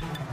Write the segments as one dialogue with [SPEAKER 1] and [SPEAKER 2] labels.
[SPEAKER 1] you.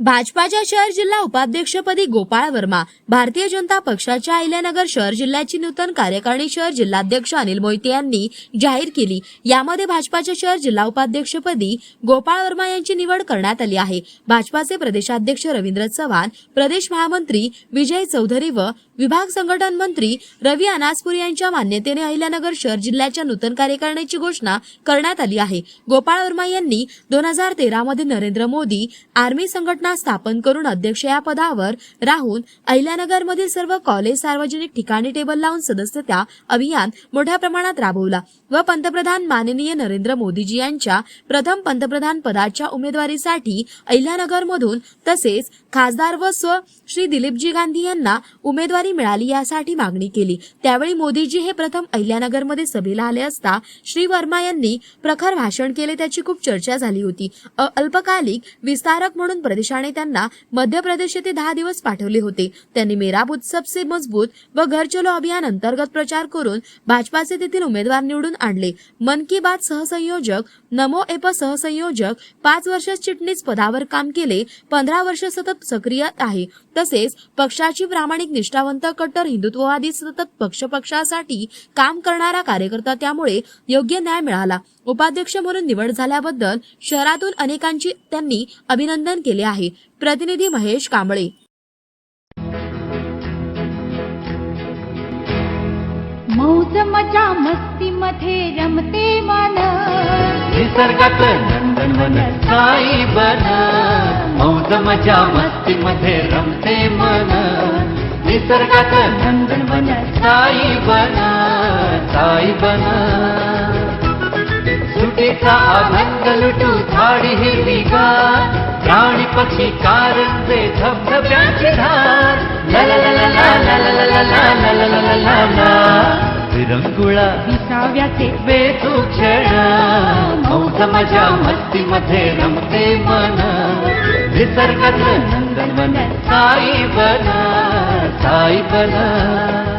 [SPEAKER 1] भाजपाच्या शहर जिल्हा उपाध्यक्षपदी गोपाळ वर्मा भारतीय जनता पक्षाच्या अहिल्यानगर शहर जिल्ह्याची नूतन कार्यकारिणी शहर जिल्हाध्यक्ष अनिल मोहिते यांनी जाहीर केली. यामध्ये भाजपाच्या शहर जिल्हा उपाध्यक्षपदी गोपाळ वर्मा यांची निवड करण्यात आली आहे. भाजपाचे प्रदेशाध्यक्ष रवींद्र चव्हाण प्रदेश महामंत्री विजय चौधरी व विभाग संघटन मंत्री रवी अनासपुरी यांच्या मान्यतेने अहिल्यानगर शहर जिल्ह्याच्या नूतन कार्यकारिणीची घोषणा करण्यात आली आहे. गोपाळ वर्मा यांनी दोन हजार तेरामध्ये नरेंद्र मोदी आर्मी संघटना स्थापन करून अध्यक्ष या पदावर राहून अहिल्यानगरमधील सर्व कॉलेज सार्वजनिक ठिकाणी टेबल लावून सदस्यता अभियान मोठ्या प्रमाणात राबवला व पंतप्रधान माननीय नरेंद्र मोदीजी यांच्या प्रथम पंतप्रधान पदाच्या उमेदवारीसाठी अहिल्यानगरमधून तसेच खासदार व स्व श्री दिलीपजी गांधी यांना उमेदवारी मिळाली यासाठी मागणी केली. त्यावेळी मोदीजी हे प्रथम अहिल्यानगरमध्ये सभेला आले असता श्री वर्मा यांनी प्रखर भाषण केले त्याची खूप चर्चा झाली होती. अल्पकालिक विस्तारक म्हणून प्रदेशाने त्यांना मध्य प्रदेश येथे दहा दिवस पाठवले होते. त्यांनी मेरा बूथ सबसे मजबूत व घर चलो अभियान अंतर्गत प्रचार करून भाजपाचे तेथील उमेदवार निवडून आणले. मन की बात सहसंयोजक नमो एप सहसंयोजक पाच वर्ष चिटणीस पदावर काम केले पंधरा वर्ष सतत सक्रिय आहे. तसेच पक्षाची प्रामाणिक निष्ठावंत कट्टर हिंदुत्ववादी सतत पक्षपक्षासाठी काम करणारा कार्यकर्ता त्यामुळे योग्य न्याय मिळाला. उपाध्यक्ष म्हणून निवड झाल्याबद्दल शहरातून अनेकांची त्यांनी अभिनंदन केले आहे. प्रतिनिधी महेश कांबळे.
[SPEAKER 2] मौज मजा मस्ती मध्ये रमते मन.
[SPEAKER 3] निसर्गात नंदनवन साई बन. मौज मजा मस्ती मध्ये रमते मन. निसर्गात नंदनवन साई बन. साई बन. सुटीचा अभंग लुटू झाडी हिरवी गार प्राणी पक्षी कारंजे धबधब्याची धार ला ला ला ला ला ला ला ला ला ला ला ला विरंगुळा
[SPEAKER 2] विसाव्याचे
[SPEAKER 3] वेतू क्षण मौज मजा मस्ती मध्ये रमते मन नंदनवन साई बन साई बन